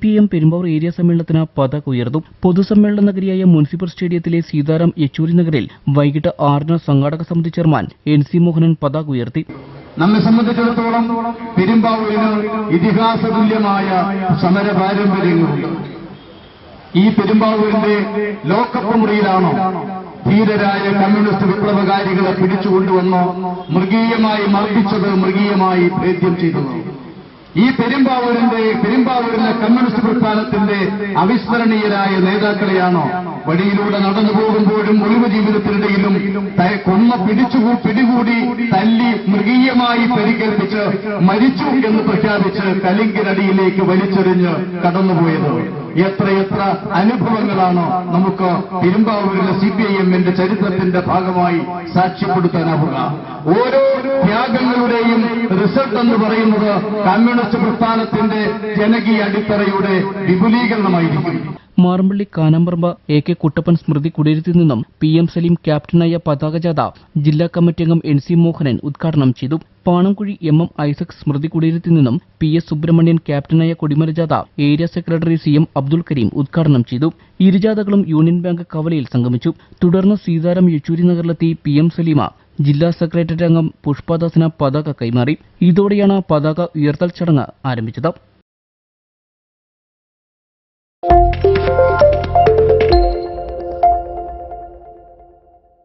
P M Perumbavoor area സമ്മേളനത്തിന് പതാക ഉയർന്നു. പൊതുസമ്മേളന നഗരിയായ മുനിസിപ്പൽ സ്റ്റേഡിയത്തിലെ സീതാറാം യെച്ചൂരി നഗറിൽ വൈകിട്ട് ആറിന് സംഘാടക സമിതി ചെയർമാൻ എൻ സി മോഹനൻ പതാക ഉയർത്തി. നമ്മെ സംബന്ധിച്ചിടത്തോളം പെരുമ്പാവൂരിന് ഇതിഹാസ തുല്യമായ സമര പാരമ്പര്യങ്ങളുണ്ട് ഈ പെരുമ്പാവൂരിന്റെ ലോക്കപ്പ് മുറിയിലാണോ ധീരരായ കമ്മ്യൂണിസ്റ്റ് വിപ്ലവകാരികളെ പിടിച്ചുകൊണ്ടുവന്നോ മൃഗീയമായി മർദ്ദിച്ചത് മൃഗീയമായി ഭേദ്യം ചെയ്തത്? ഈ പെരുമ്പാവൂരിന്റെ പെരുമ്പാവൂരിലെ കമ്മ്യൂണിസ്റ്റ് പ്രസ്ഥാനത്തിന്റെ അവിസ്മരണീയരായ നേതാക്കളെയാണോ? വഴിയിലൂടെ നടന്നു പോകുമ്പോഴും ഒളിവ് ജീവിതത്തിനിടയിലും കൊന്ന പിടിച്ചു പിടികൂടി തല്ലി മൃഗീയമായി പരിക്കേൽപ്പിച്ച് മരിച്ചു എന്ന് പ്രഖ്യാപിച്ച് കലിങ്കിനടിയിലേക്ക് വലിച്ചെറിഞ്ഞ് കടന്നുപോയത്. എത്രയെത്ര അനുഭവങ്ങളാണ് നമുക്ക് പെരുമ്പാവൂരിലെ സി പി ഐ എമ്മിന്റെ ചരിത്രത്തിന്റെ ഭാഗമായി സാക്ഷ്യപ്പെടുത്താനാവുക. ഓരോ ത്യാഗങ്ങളുടെയും റിസൾട്ട് എന്ന് പറയുന്നത് കമ്മ്യൂണിസ്റ്റ് പ്രസ്ഥാനത്തിന്റെ ജനകീയ അടിത്തറയുടെ വിപുലീകരണമായിരിക്കും. മാറമ്പള്ളി കാനമ്പറമ്പ എ കെ കുട്ടപ്പൻ സ്മൃതി കുടിയിരുത്തിൽ നിന്നും പി എം സലീം ക്യാപ്റ്റനായ പതാക ജാഥ ജില്ലാ കമ്മിറ്റി അംഗം എൻ സി മോഹനൻ ഉദ്ഘാടനം ചെയ്തു. പാണംകുഴി എം എം ഐസക് സ്മൃതി കുടിയിരുത്തിൽ നിന്നും പി എസ് സുബ്രഹ്മണ്യൻ ക്യാപ്റ്റനായ കൊടിമര ജാഥ area secretary C M Abdul Kareem ഉദ്ഘാടനം ചെയ്തു. ഇരുജാഥകളും യൂണിയൻ ബാങ്ക് കവലയിൽ സംഗമിച്ചു. തുടർന്ന് സീതാറാം യെച്ചൂരി നഗറിലെത്തി പി എം സലീമ ജില്ലാ സെക്രട്ടേറിയറ്റ് അംഗം പുഷ്പദാസിന് പതാക കൈമാറി. ഇതോടെയാണ് പതാക ഉയർത്തൽ ചടങ്ങ് ആരംഭിച്ചത്.